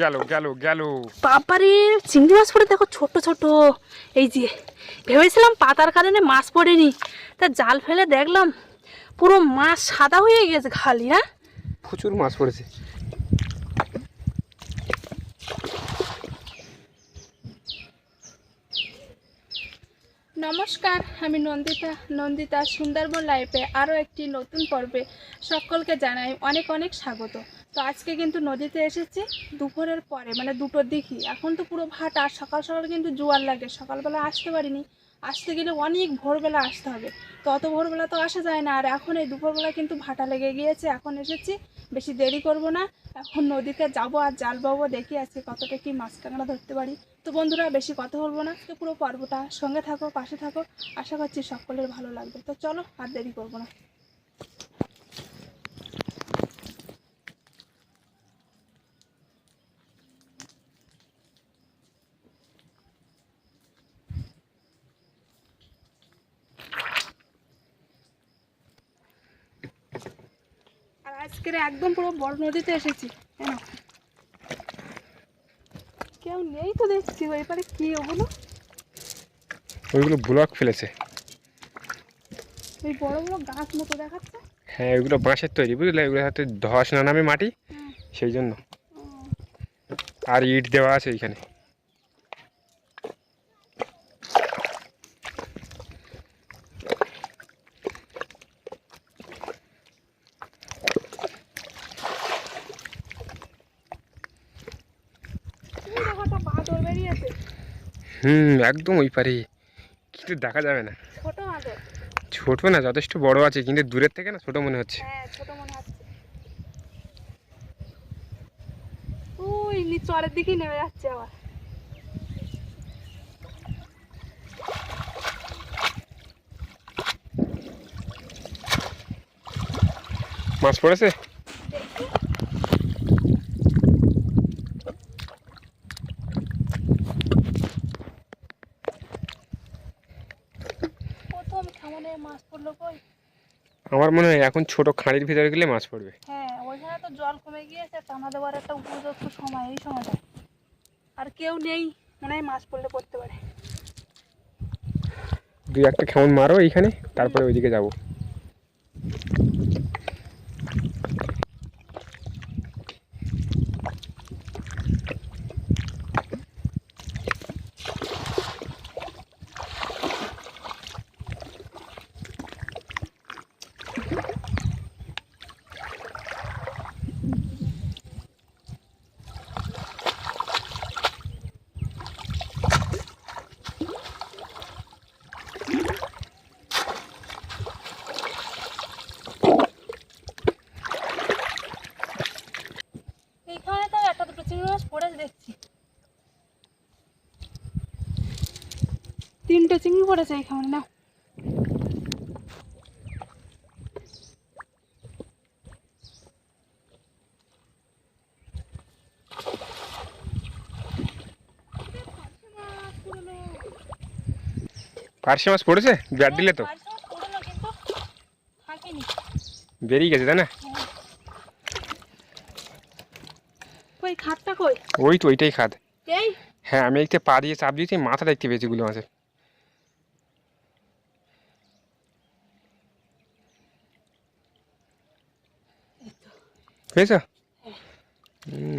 গেল গেল গেল। বাবারে চিংড়ি মাছ পড়ে দেখো ছোট ছোট। এই যে ভেবেছিলাম পাতার কারণে মাছ পড়েনি। তা জাল ফেলে দেখলাম পুরো মাছ সাদা হয়ে গেছে খালি হ্যাঁ? প্রচুর মাছ পড়েছে। নমস্কার আমি নন্দিতা। নন্দিতা সুন্দরবন লাইফে আরও একটি নতুন পর্বে সকলকে জানাই অনেক অনেক স্বাগত। তো আজকে কিন্তু নদীতে এসেছি, দুপুরের পরে মানে দুটোর দিকই এখন তো পুরো ভাটা, সকাল সকাল কিন্তু জোয়ার লাগে, সকালবেলা আসতে পারিনি। আসতে গেলে অনেক ভোরবেলা আসতে হবে। তো অত ভোরবেলা তো আসা যায় না, আর এখন এই দুপুরবেলা কিন্তু ভাটা লেগে গিয়েছে, এখন এসেছি, বেশি দেরি করব না। এখন নদীতে যাব আর জাল পাবো দেখি আজকে কতটা কি মাছ কাঁকড়া ধরতে পারি। তো বন্ধুরা, বেশি কথা বলব না তো পুরো পর্বটা সঙ্গে থাকো, পাশে থাকো। আশা করছি সকলের ভালো লাগবে। তো চলো, আর দেরি করব না। আর আজকের একদম পুরো বড় নদীতে এসেছি কেউ নেই তো দেখছি ওই পারে কি ওগুলো ওইগুলো ব্লক ফেলেছে। ওই বড় বড় গাছ মতো দেখাচ্ছে? হ্যাঁ ওইগুলো বাঁশের তৈরি বুঝলে? ওইগুলো হাতে ধস না নামে মাটি সেই জন্য। আর ইট দেওয়া আছে এইখানে ওই দেখো একটা বাঁদর বেরিয়েছে হুম একদম ওই পারে কিন্তু দেখা যাবে না। ছোট ছোট না যথেষ্ট বড় আছে কিন্তু দূরের থেকে না ছোট মনে হচ্ছে। হ্যাঁ মনে হচ্ছে। ওই চরের দিকেই নেমে যাচ্ছে আবার। মাছ পড়েছে দেখি প্রথম খামনে মাছ পড়ল কই আমার মনে হয় এখন ছোট খাঁড়ির ভিতরে গেলে মাছ পড়বে। হ্যাঁ ওইখানে তো জল কমে গিয়েছে টানা দেওয়ার একটা উপযুক্ত সময় এই সময়টা। আর কেউ নেই মনে হয় মাছ পড়লে পড়তে পারে। দুই একটা খেমন মারো এইখানে তারপরে ওইদিকে যাব। তিনটে চিংড়ি পড়েছে এইখানে না পার্শে মাছ পড়েছে? ব্যাট দিলে তো। বেরিয়ে গেছে তাই না? কই ওই তো ওইটাই খাদ হ্যাঁ আমি একটু পা দিয়ে চাপ দিয়েছি মাথা দেখতে পেয়েছি গুলো মাছের পেয়েছ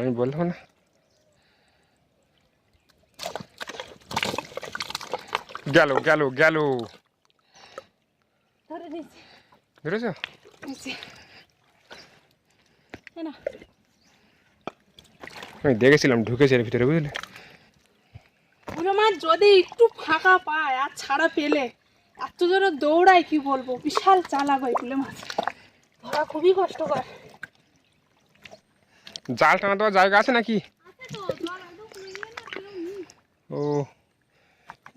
আমি বললাম না। গেল গেল গেল। ধরে নিয়েছি। বুঝেছ নিয়েছি। এই না আমি দেখেছিলাম ঢুকেছে এর ভিতরে বুঝলে? ওরা মাছ যদি একটু ফাঁকা পায় আর ছাড়া পেলে এত জোরে দৌড়ায় কি বলব? বিশাল চালাক হয় কুলে মাছ ধরা খুবই কষ্টকর। জাল টানা দেওয়ার জায়গা আছে নাকি? ও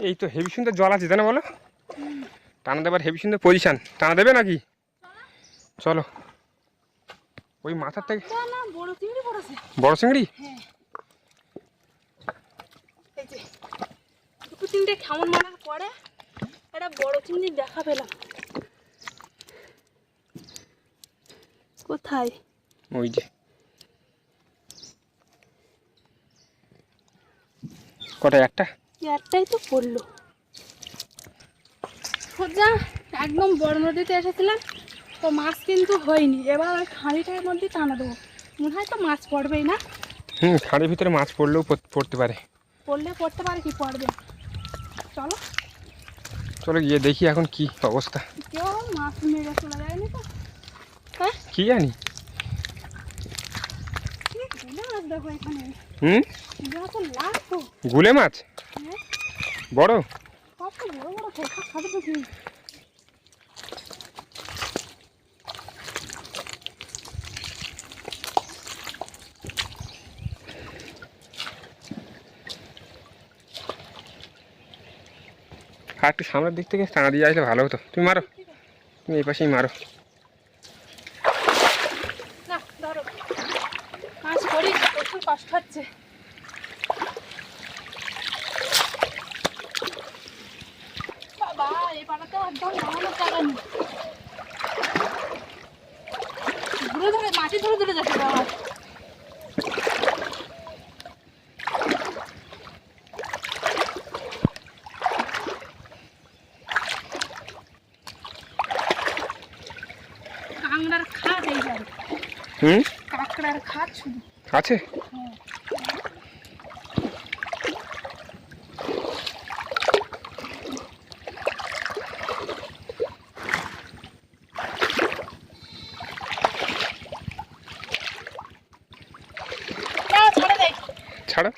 এই তো হেভি সুন্দর জল আছে তাই না বলো? টানা দেবার হেভি সুন্দর পজিশন টানা দেবে নাকি? চলো। ওই মাথার থেকে না না বড় চিংড়ি চিংড়ি? হ্যাঁ। মারার পরে একটা বড় চিংড়ি দেখা পেলাম। কোথায়? ওই যে। কটা একটা? একটাই তো পড়ল। সোজা একদম বড় নদীতে এসেছিলাম তো মাছ কিন্তু হয়নি। এবার ওই খাঁড়িটার মধ্যে টানা দেবো। মনে হয় তো মাছ পড়বেই না? হুম খাঁড়ির ভিতরে মাছ পড়লেও পড়তে পারে। পড়লে পড়তে পারে কি পড়বে? চলো। চলো গিয়ে দেখি এখন কি অবস্থা। কেউ মাছ মেরে চলে যায়নি তো? হ্যাঁ? কি জানি কি গুলো মাছ দেখো এখানে হুম? গুলে মাছ? হ্যাঁ। বড়? আর একটু সামনের দিক থেকে টানা দিয়ে আসলে ভালো হতো। তুমি মারো। তুমি এই পাশেই মারো না ধরো মাছ করি প্রচুর কষ্ট হচ্ছে বাবা এই পাড়াতে একদম নামানোর জায়গা নেই ধরে ধরে মাটি ধরে ধরে যাচ্ছে বাবা কাংড়ার খাট এই যাবে হুম? কাঁকড়ার খাট শুধু। আছে? ছেড়ে দে। ছাড়ো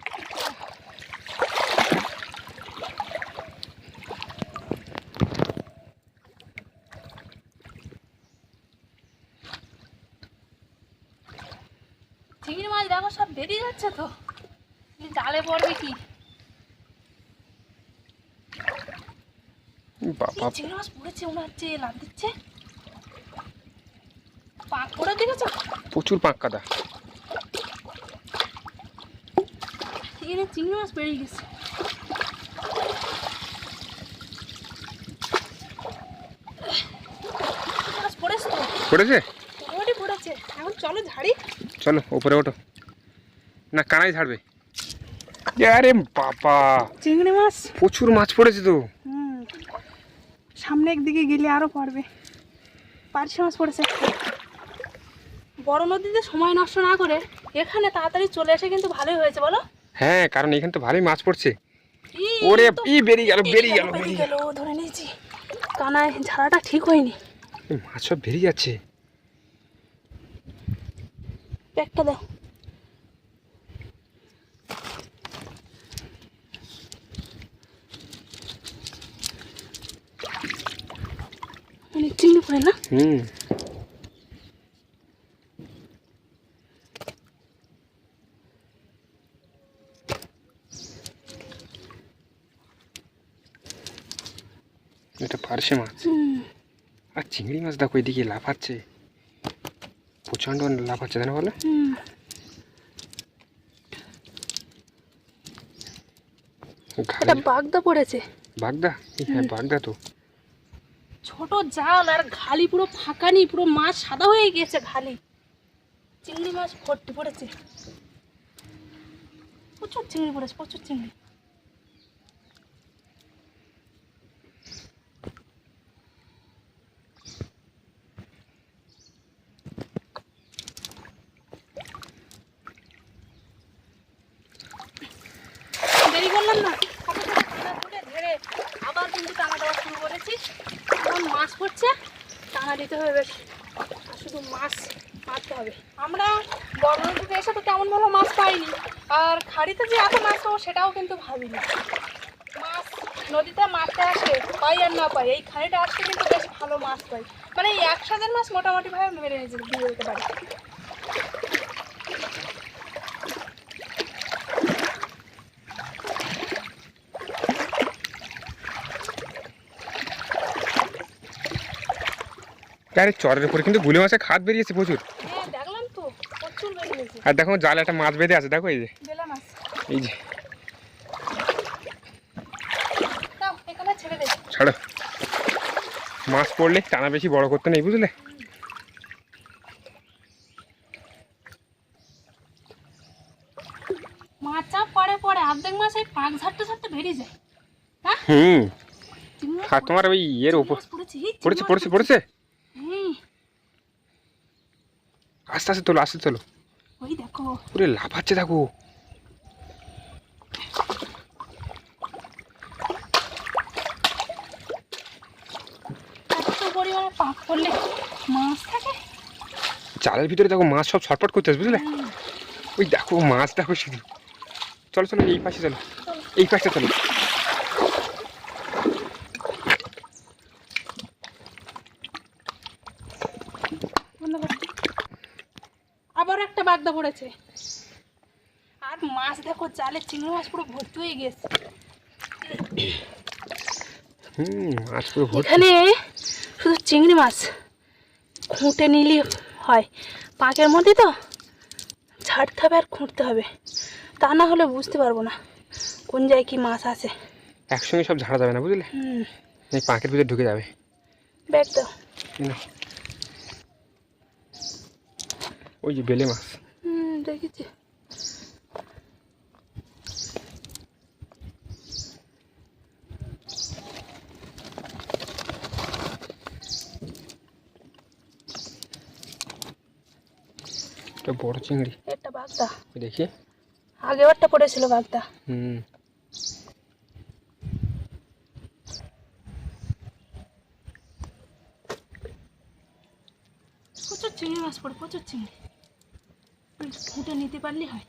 চিংড়ি মাছ দেখো সব বেরিয়ে যাচ্ছে তো? জালে পড়বে কি? বাবা। চিংড়ি মাছ পড়েছে হচ্ছে লাভ দিচ্ছে? পাক পড়ে দেখেছ? প্রচুর পাঁক কাদা। এখানে চিংড়ি মাছ বেরিয়ে গেছে। পড়েছে পড়েছে? এখন চলো ঝাড়ি। চলো উপরে ওঠো। না কানাই ছাড়বে। আরে বাবা। চিংড়ি মাছ? প্রচুর মাছ পড়েছে তো। হুম। সামনের দিকে গেলে আরও পড়বে। পার্শে মাছ পড়েছে। বড় নদীতে সময় নষ্ট না করে এখানে তাড়াতাড়ি চলে এসে কিন্তু ভালোই হয়েছে বলো। হ্যাঁ কারণ এখানে তো ভালোই মাছ পড়ছে। ওরে ই বেরিয়ে গেল বেরিয়ে গেল বেরিয়ে বেরিয়ে গেল। ধরে নিয়েছি। কানায় ঝাড়াটা ঠিক হয়নি। মাছ সব বেরিয়ে যাচ্ছে। প্যাকটা দাও। অনেক চিংড়ি পড়ে না? হুম। এটা পার্শে মাছ। আর চিংড়ি মাছ দেখো এদিকে লাফাচ্ছে। প্রচণ্ড লাফাচ্ছে তাই না বলে? বাগদা পড়েছে। বাগদা? হ্যাঁ বাগদা তো। ছোট জাল আর ঘালি পুরো ফাঁকা নেই, পুরো মাছ সাদা হয়ে গিয়েছে ঘালি। চিংড়ি মাছ ভর্তি পড়েছে। প্রচুর চিংড়ি পড়েছে, প্রচুর চিংড়ি দেরি করলাম না ফটাফট টানা তুলে ধরে আবার কিন্তু টানা দেওয়া শুরু করেছি এখন মাছ পড়ছে টানা দিতে হবে, বেশ। শুধু মাছ মারতে হবে। আমরা বড় নদীতে এসে তো তেমন ভালো মাছ পাইনি। আর খাড়িতে যে এত মাছ পাবো সেটাও কিন্তু ভাবিনি। মাছ নদীতে মারতে আসে, পাই আর না পাই, এই খাড়িটা আসলে কিন্তু বেশ ভালো মাছ পাই। মানে এই একসাথে মাছ মোটামুটিভাবে মেরে নিয়ে যেতে দিয়ে দিতে পারি। আরে চরের উপরে কিন্তু গুলে মাছের খাত বেরিয়েছে প্রচুর। হ্যাঁ আর দেখো জালে একটা মাছ বেঁধে আছে দেখো এই যে। এই যে। ছেড়ে মাছ পড়লে টানা বেশি বড় করতে নেই বুঝলে? মাছ মাছ চাপ পরে পরে অর্ধেক মাছ এই পাক ঝাড়তে ঝাড়তে বেরিয়ে যায়। হ্যাঁ? হুম। আর তোমার ওই ইয়ের ওপর পড়েছে পড়েছে পড়েছে পড়েছে হুম, আস্তে আস্তে তোলো আস্তে তোলো। ওই দেখো। পুরো লাফাচ্ছে দেখো। জালের ভিতরে দেখো মাছ সব ছটপট করতেছে বুঝলে? ওই দেখো মাছ দেখো শুধু চলো চলো এই পাশে চলো। এই পাশটা চলো বন্ধ কর। আবার একটা বাগদা পড়েছে। আর মাছ দেখো জালে চিংড়ি মাছ পুরো ভর্তি হয়ে গেছে। এখানে শুধু চিংড়ি মাছ খুঁটে নিলে হয়। পাঁকের মধ্যে তো ছাড়তে হবে আর খুঁটতে হবে। তা না হলে বুঝতে পারব না কোন জায়গায় কি মাছ আছে। একসঙ্গে সব ঝাড়া যাবে না বুঝলে? এই পাঁকের ভিতরে ঢুকে যাবে। ব্যাগ দাও ওই যে বেলে মাছ। দেখেছি বড় চিংড়ি একটা বাগদা দেখি আগেবারটা পড়েছিল বাগদা হুম। প্রচুর চিংড়ি মাছ পড়ে প্রচুর চিংড়ি। ফুটে নিতে পারলে হয়।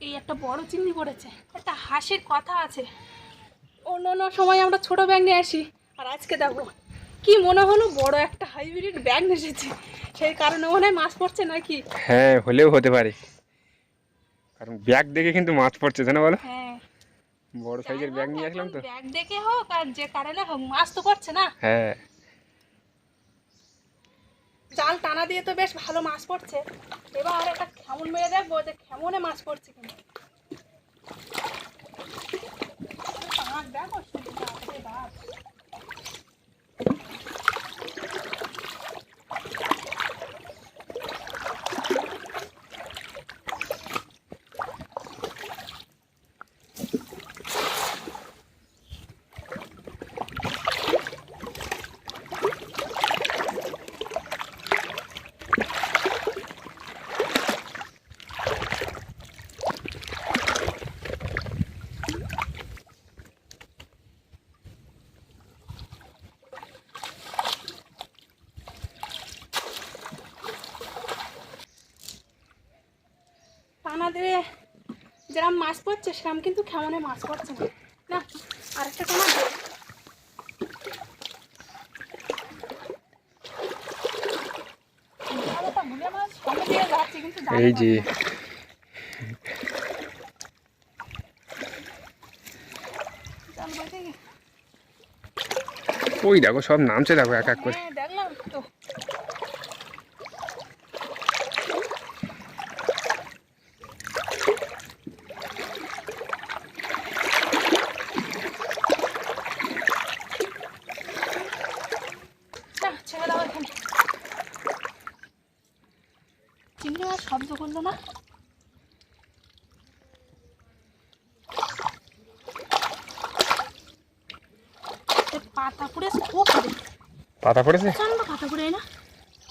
এই একটা বড় চিংড়ি পড়েছে একটা হাসির কথা আছে। অন্য অন্য সময় আমরা ছোট ব্যাগ নিয়ে আসি আর আজকে দেখো কি মনে হলো বড় একটা হাইব্রিড ব্যাগ নিয়ে এসেছি। সেই কারণে মনে হয় মাছ পড়ছে নাকি? হ্যাঁ হলেও হতে পারে। কারণ ব্যাগ দেখে কিন্তু মাছ পড়ছে জানো বলো? হ্যাঁ। বড় সাইজের ব্যাগ নিয়ে আসলাম তো। ব্যাগ দেখে হোক আর যে কারণে হোক মাছ তো পড়ছে না। হ্যাঁ। জাল টানা দিয়ে তো বেশ ভালো মাছ পড়ছে। এবার একটা খেমন মেরে দেখব যে খেমনে মাছ পড়ছে কিনা। দেখো দিয়ে যেরকম মাছ পড়ছে সেরকম কিন্তু খেমনে মাছ পড়ছে না। না আরেকটা জালে এই যে। ওই দেখো সব নামছে দেখো এক এক করে। হ্যাঁ দেখলাম তো না, ছেড়ে দাও এখানে। শব্দ করল না পাতা পুড়ে পড়েছে পাতা পুড়ে না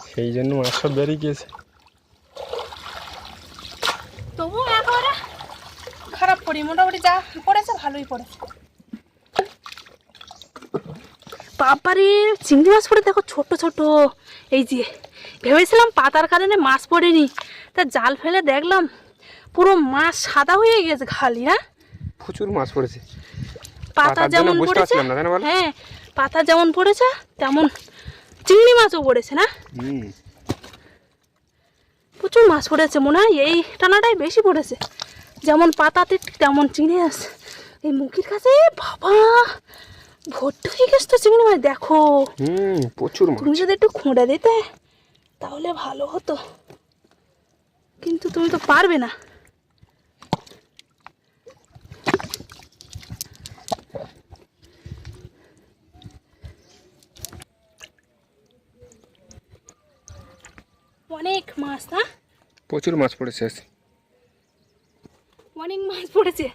সেই জন্য মাছ সব বেরিয়ে গিয়েছে তবু একেবারে খারাপ মোটামুটি যা পড়েছে ভালোই পড়েছে বাবারে চিংড়ি মাছ পড়ে দেখো ছোট ছোট এই যে ভেবেছিলাম পাতার কারণে মাছ পড়েনি। তা জাল ফেলে দেখলাম পুরো মাছ সাদা হয়ে গেছে খালি না প্রচুর মাছ পড়েছে। পাতা যেমন পড়েছে? হ্যাঁ পাতা যেমন পড়েছে তেমন চিংড়ি মাছও পড়েছে না? প্রচুর মাছ পড়েছে মনে হয় এই টানাটাই বেশি পড়েছে। যেমন পাতাতে তেমন চিংড়ি মাছ। এই মুখির কাছে বাবা! ভর্তি হয়ে গেছে তো চিংড়ি মাছ দেখো। প্রচুর মাছ। তুমি যদি একটু খুঁড়ে দিতে। তাহলে ভালো হতো। কিন্তু তুমি তো পারবে না। অনেক মাছ না? প্রচুর মাছ পড়েছে অনেক মাছ পড়েছে।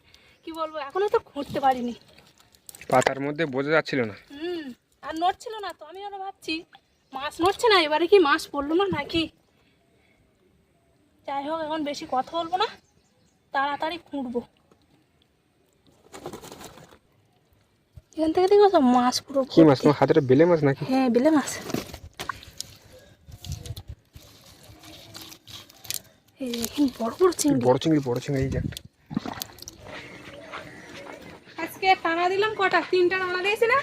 কি বলব এখনও তো খুঁড়তে পারিনি। পাতার মধ্যে বোঝা যাচ্ছিল না। হুম আর নড়ছিল না তো আমি আরও ভাবছি। মাছ নড়ছে না এবারে কি মাছ পড়ল না নাকি? যাই হোক এখন বেশি কথা বলব না তাড়াতাড়ি খুঁড়বো। এখান থেকে দেখো সব মাছ পুরো কি মাছ তোমার হাতের বেলে মাছ নাকি? হ্যাঁ বেলে মাছ। বড় বড় চিংড়ি। বড় চিংড়ি বড় চিংড়ি এই যে আজকে টানা দিলাম কটা? তিনটা টানা দিয়েছি না?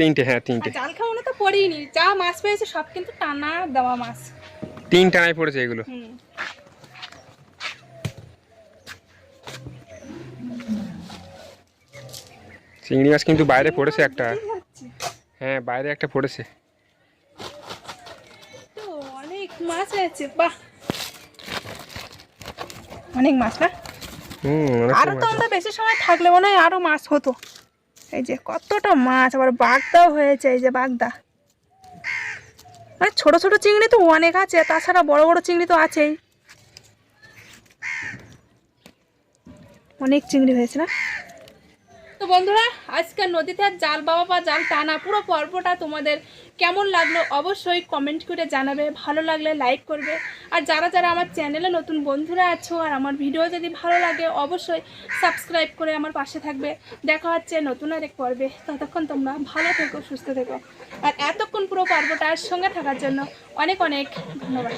তিনটে হ্যাঁ তিনটে। জাল খাওয়ানো তো পড়িনি যা মাছ পেয়েছে সব কিন্তু টানা দেওয়া মাছ। তিন টানায় পড়েছে এগুলো। চিংড়ি মাছ কিন্তু বাইরে পড়েছে একটা। হ্যাঁ বাইরে একটা পড়েছে। তো অনেক মাছ আছে বাহ। অনেক মাছ না? হুম আরও তো আমরা বেশি সময় থাকলে মনে হয় আরও মাছ হতো। এই যে কতটা মাছ, আবার বাগদাও হয়েছে, এই যে বাগদা। মানে ছোট ছোট চিংড়ি তো অনেক আছে তাছাড়া বড় বড় চিংড়ি তো আছেই। অনেক চিংড়ি হয়েছে না? তো বন্ধুরা, আজকে নদীতে জাল বাবা বা জাল টানা, পুরো পর্বটা তোমাদের কেমন লাগল অবশ্যই কমেন্ট করে জানাবে, ভালো লাগলে লাইক করবে। আর যারা যারা আমার চ্যানেলে নতুন বন্ধুরা আছো আর আমার ভিডিও যদি ভালো লাগে, অবশ্যই সাবস্ক্রাইব করে আমার পাশে থাকবে। দেখা হচ্ছে নতুন আরেক পর্বে। ততক্ষণ তোমরা ভালো থেকো, সুস্থ থেকো। আর এতক্ষণ পুরো পর্বটার সঙ্গে থাকার জন্য অনেক অনেক ধন্যবাদ।